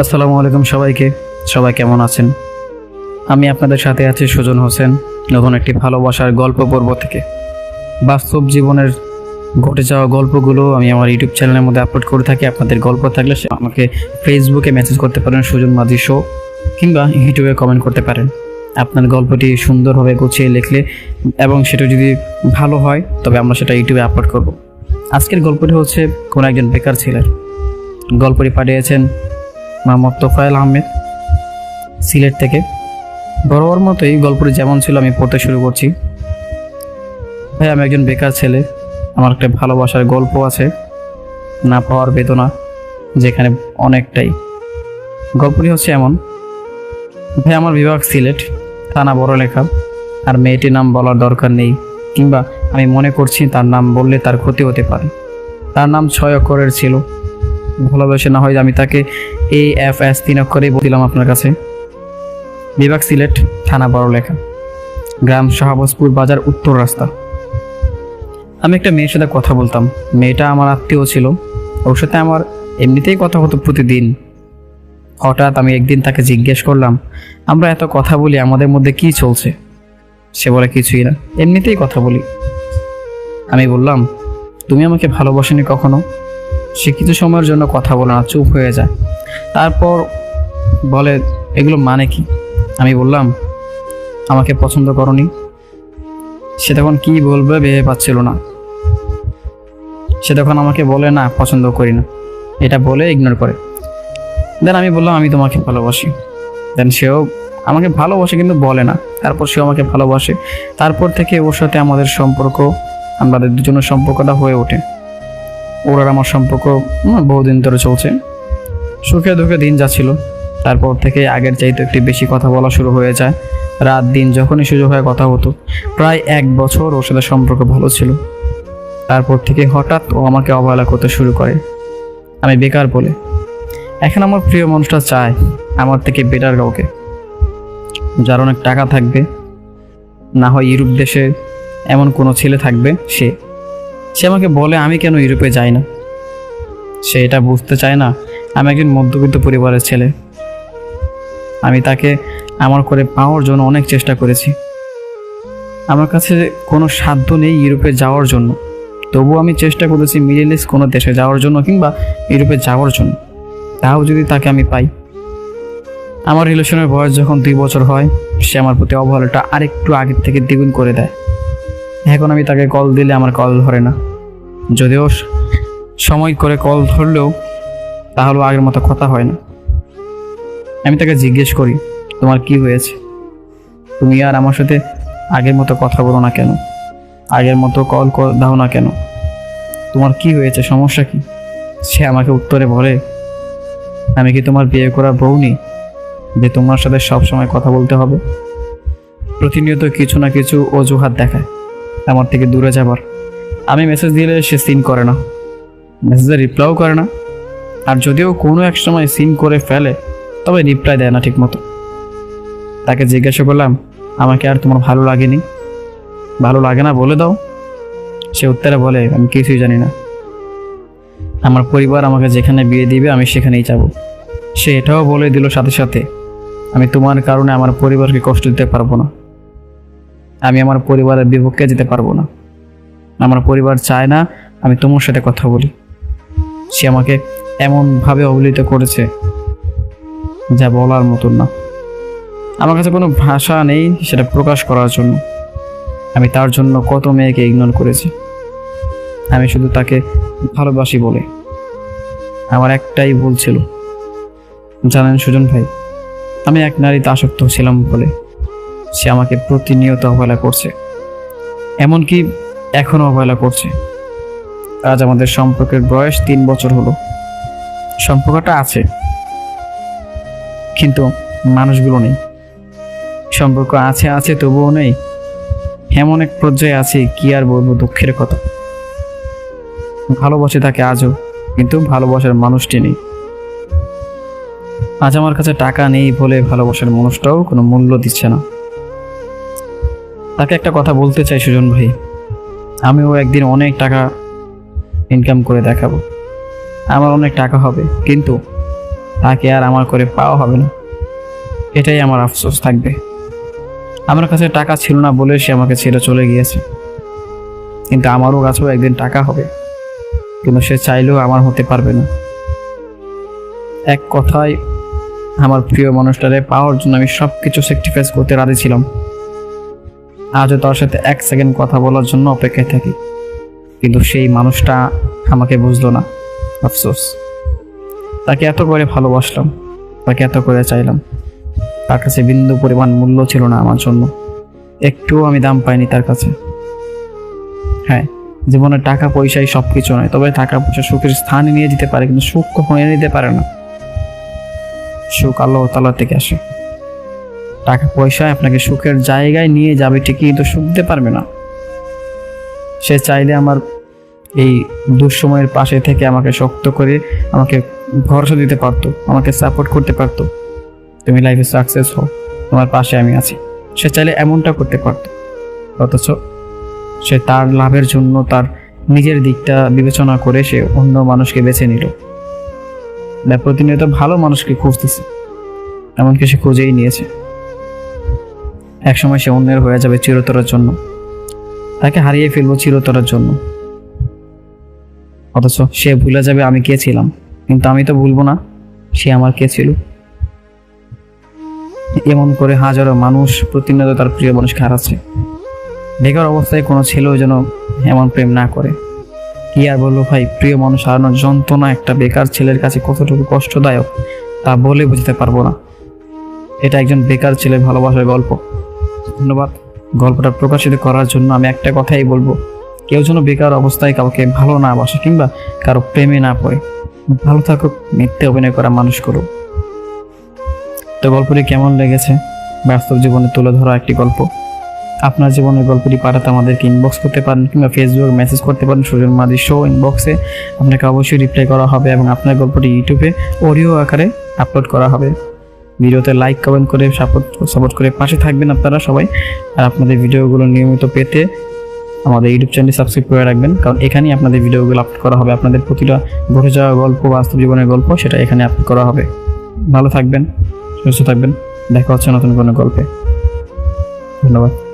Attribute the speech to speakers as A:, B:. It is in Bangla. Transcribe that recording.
A: আসসালামু আলাইকুম সবাইকে। সবাই কেমন আছেন? আমি আপনাদের সাথে আছি সুজন হোসেন, নতুন একটি ভালোবাসার গল্প পর্ব থেকে। বাস্তব জীবনের ঘটে যাওয়া গল্পগুলো আমি আমার ইউটিউব চ্যানেলের মধ্যে আপলোড করে থাকি। আপনাদের গল্প থাকলে সে আমাকে ফেসবুকে মেসেজ করতে পারেন, সুজন মাঝি শো কিংবা ইউটিউবে কমেন্ট করতে পারেন। আপনার গল্পটি সুন্দরভাবে গুছিয়ে লিখলে এবং সেটা যদি ভালো হয়, তবে আমরা সেটা ইউটিউবে আপলোড করব। আজকের গল্পটি হচ্ছে কোনো একজন বেকার ছেলের। গল্পটি পাঠিয়েছেন মোহাম্মদ তোফায়েল আহমেদ, সিলেট থেকে। বরাবর মতোই গল্পটি যেমন ছিল, আমি পড়তে শুরু করছি। ভাই, আমি একজন বেকার ছেলে। আমার একটা ভালোবাসার গল্প আছে, না পাওয়ার বেদনা, যেখানে অনেকটাই। গল্পটি হচ্ছে এমন, ভাই, আমার বিভাগ সিলেট, থানা বড় লেখা আর মেয়েটির নাম বলার দরকার নেই, কিংবা আমি মনে করছি তার নাম বললে তার ক্ষতি হতে পারে। তার নাম ছয় অক্ষরের ছিল। ভালোবেসে না হয় আমি তাকে এ এফ এস তিন অক্ষরেই বলছিলাম আপনার কাছে। বিভাগ সিলেট, থানা বড় লেখা গ্রাম শাহবাজপুর বাজার উত্তর রাস্তা। আমি একটা মেয়ের সাথে কথা বলতাম। মেয়েটা আমার আত্মীয় ছিল। ওর সাথে আমার এমনিতেই কথা হতো প্রতিদিন। হঠাৎ আমি একদিন তাকে জিজ্ঞেস করলাম, আমরা এত কথা বলি, আমাদের মধ্যে কি চলছে? সে বলে, কিছুই না, এমনিতেই কথা বলি। আমি বললাম, তুমি আমাকে ভালোবাসনি কখনো? সে কিছু সময়ের জন্য কথা বলে না, চুপ হয়ে যায়। তারপর বলে, এগুলো মানে কি? আমি বললাম, আমাকে পছন্দ করনি। সে তখন কি বলবে ভেবে পাচ্ছিল না। সে তখন আমাকে বলে, না, পছন্দ করি না। এটা বলে ইগনোর করে। দেন আমি বললাম, আমি তোমাকে ভালোবাসি। দেন সেও আমাকে ভালোবাসে কিন্তু বলে না। তারপর সেও আমাকে ভালোবাসে। তারপর থেকে ওর সাথে আমাদের সম্পর্ক, আমাদের দুজনের সম্পর্কটা হয়ে ওঠে। ওর আর আমার সম্পর্ক বহুদিন ধরে চলছে। সুখে দুঃখে দিন যাচ্ছিল। তারপর থেকে আগের চাইতে একটি বেশি কথা বলা শুরু হয়ে যায়। রাত দিন যখনই সুযোগ হয় কথা হতো। প্রায় এক বছর ওর সাথে সম্পর্ক ভালো ছিল। তারপর থেকে হঠাৎ ও আমাকে অবহেলা করতে শুরু করে। আমি বেকার বলে। এখন আমার প্রিয় মানুষটা চায় আমার থেকে বেটার কাউকে। যার অনেক টাকা থাকবে, না হয় ইউরোপ দেশে এমন কোনো ছেলে থাকবে সে। সে আমাকে বলে, আমি কেন ইউরোপে যাই না? সে এটা বুঝতে চায় না। আমি একজন মধ্যবিত্ত পরিবারের ছেলে। আমি তাকে আমার করে পাওয়ার জন্য অনেক চেষ্টা করেছি। আমার কাছে কোনো সাধ্য নেই ইউরোপে যাওয়ার জন্য। তবুও আমি চেষ্টা করেছি মিডিল ইস্ট কোনো দেশে যাওয়ার জন্য কিংবা ইউরোপে যাওয়ার জন্য। তাও যদি তাকে আমি পাই। আমার রিলেশনের বয়স যখন দুই বছর হয়, সে আমার প্রতি অবহেলাটা আরেকটু আগের থেকে দ্বিগুণ করে দেয়। এখন আমি তাকে কল দিলে আমার কল ধরে না। যদিও সময় করে কল ধরলেও তাহলেও আগের মতো কথা হয় না। আমি তাকে জিজ্ঞেস করি, তোমার কি হয়েছে? তুমি আর আমার সাথে আগের মতো কথা বলো না কেন? আগের মতো কল দাও না কেন? তোমার কি হয়েছে? সমস্যা কি? সে আমাকে উত্তরে বলে, আমি কি তোমার বিয়ে করার বউ নি? যে তোমার সাথে সব সময় কথা বলতে হবে? প্রতিনিয়ত কিছু না কিছু অজুহাত দেখায়। আমার থেকে দূরে যাবার আমি মেসেজ দিলে সে সিন করে না। মেসেজে রিপ্লাইও করে না। আর যদিও কোনো এক সময় সিন করে ফেলে, তবে রিপ্লাই দেয় না ঠিক মতো তাকে জিজ্ঞাসা করলাম, আমাকে আর তোমার ভালো লাগেনি? ভালো লাগে না, বলে দাও। সে উত্তরে বলে, আমি কিছুই জানি না। আমার পরিবার আমাকে যেখানে বিয়ে দিবে, আমি সেখানেই যাব। সে এটাও বলে দিল সাথে সাথে, আমি তোমার কারণে আমার পরিবারকে কষ্ট দিতে পারব না। আমি আমার পরিবারের বিপক্ষে যেতে পারব না। আমার পরিবার চায় না, আমি তোমার সাথে কথা বলি। সে আমাকে এমনভাবে অবহেলিত করেছে যা বলার মতন না। আমার কাছে কোনো ভাষা নেই সেটা প্রকাশ করার জন্য। আমি তার জন্য কত মেয়েকে ইগনোর করেছি। আমি শুধু তাকে ভালোবাসি বলে। আমার একটাই ভুল ছিল। জানেন সুজন ভাই, আমি এক নারীতে আসক্ত ছিলাম বলে। সে আমাকে প্রতিনিয়ত অবহেলা করছে। এমনকি এখনও অবহেলা করছে। আজ আমাদের সম্পর্কের বয়স তিন বছর হলো। সম্পর্কটা আছে। কিন্তু মানুষগুলো নেই। সম্পর্ক আছে আছে, তবুও নেই। এমন এক পর্যায়ে আছে, কি আর বলব দুঃখের কথা। ভালোবাসে তাকে আজও, কিন্তু ভালোবাসার মানুষটি নেই। আজ আমার কাছে টাকা নেই বলে ভালোবাসার মানুষটাও কোনো মূল্য দিচ্ছে না। তাকে একটা কথা বলতে চাই সুজন ভাই। আমিও একদিন অনেক টাকা ইনকাম করে দেখাবো। আমার অনেক টাকা হবে, কিন্তু তাকে আর আমার করে পাওয়া হবে না। এটাই আমার আফসোস থাকবে। আমার কাছে টাকা ছিল না বলে সে আমাকে ছেড়ে চলে গিয়েছে। কিন্তু আমারও কাছেও একদিন টাকা হবে, কিন্তু সে চাইলেও আমার হতে পারবে না। এক কথায়, আমার প্রিয় মানুষটারে পাওয়ার জন্য আমি সব কিছু স্যাক্রিফাইস করতে রাজি ছিলাম। আজও তার সাথে এক সেকেন্ড কথা বলার জন্য অপেক্ষায় থাকি। কিন্তু সেই মানুষটা আমাকে বুঝলো না। আফসোস। তাকে এত করে ভালোবাসলাম, তাকে এত করে চাইলাম। তার কাছে বিন্দু পরিমাণ মূল্য ছিল না আমার জন্য। একটুও আমি দাম পাইনি তার কাছে। হ্যাঁ জীবনে টাকা পয়সাই সব কিছু নয়, তবে টাকা পয়সা সুখের স্থানে নিয়ে যেতে পারে, কিন্তু সুখ কখনো এনে দিতে পারে না। সুখ আল্লাহ তালা থেকে আসে। টাকা পয়সা আপনাকে সুখের জায়গায় নিয়ে যাবে ঠিকই, কিন্তু সুখ দিতে পারবে না। সে চাইলে আমার এই দুঃসময়ের পাশে থেকে আমাকে শক্ত করে আমাকে ভরসা দিতে পারতো, আমাকে সাপোর্ট করতে পারতো। তুমি লাইফে সাকসেস হও, তোমার পাশে আমি আছি। সে চাইলে এমনটা করতে পারতো। অথচ সে তার লাভের জন্য তার নিজের দিকটা বিবেচনা করে সে অন্য মানুষকে বেছে নিল। প্রতিনিয়ত ভালো মানুষকে খুঁজতেছে, এমনকি সে খুঁজেই নিয়েছে। একসময় সে অন্যের হয়ে যাবে চিরতরের জন্য। তাকে হারিয়ে ফেলব চিরতরের জন্য। অথচ সে ভুলে যাবে আমি কে ছিলাম। কিন্তু আমি তো ভুলবো না, সে আমার কে ছিল। এমন করে হাজারো মানুষ প্রতিনিয়ত তার প্রিয় মানুষকে হারাচ্ছে। বেকার অবস্থায় কোনো ছেলেও যেন এমন প্রেম না করে। কি আর বলব ভাই, প্রিয় মানুষ হারানোর যন্ত্রণা একটা বেকার ছেলের কাছে কতটুকু কষ্টদায়ক, তা বলে বুঝতে পারব না। এটা একজন বেকার ছেলের ভালোবাসার গল্প। ধন্যবাদ। গল্পটা প্রকাশিত করার জন্য আমি একটা কথাই বলব। কেউ যেন বেকার অবস্থায় কাউকে ভালো না বাসে কিংবা কারও প্রেমে না পড়ে। ভালো থাকুক, মিথ্যে অভিনয় করা মানুষ করুক। তো গল্পটি কেমন লেগেছে? বাস্তব জীবনে তুলে ধরা একটি গল্প। আপনার জীবনের গল্পটি পাঠাতে আমাদেরকে ইনবক্স করতে পারেন কিংবা ফেসবুক মেসেজ করতে পারেন সুজন মাদি শো ইনবক্সে আপনাকে অবশ্যই রিপ্লাই করা হবে এবং আপনার গল্পটি ইউটিউবে অডিও আকারে আপলোড করা হবে। ভিডিওতে লাইক কমেন্ট করে সাপোর্ট সাপোর্ট করে পাশে থাকবেন আপনারা সবাই। আর আপনাদের ভিডিওগুলো নিয়মিত পেতে আমাদের ইউটিউব চ্যানেল সাবস্ক্রাইব করে রাখবেন। কারণ এখানেই আপনাদের ভিডিওগুলো আপলোড করা হবে। আপনাদের প্রতিটা ঘটে যাওয়া গল্প, বাস্তব জীবনের গল্প, সেটা এখানে আপলোড করা হবে। ভালো থাকবেন, সুস্থ থাকবেন। দেখা হচ্ছে নতুন কোনো গল্পে। ধন্যবাদ।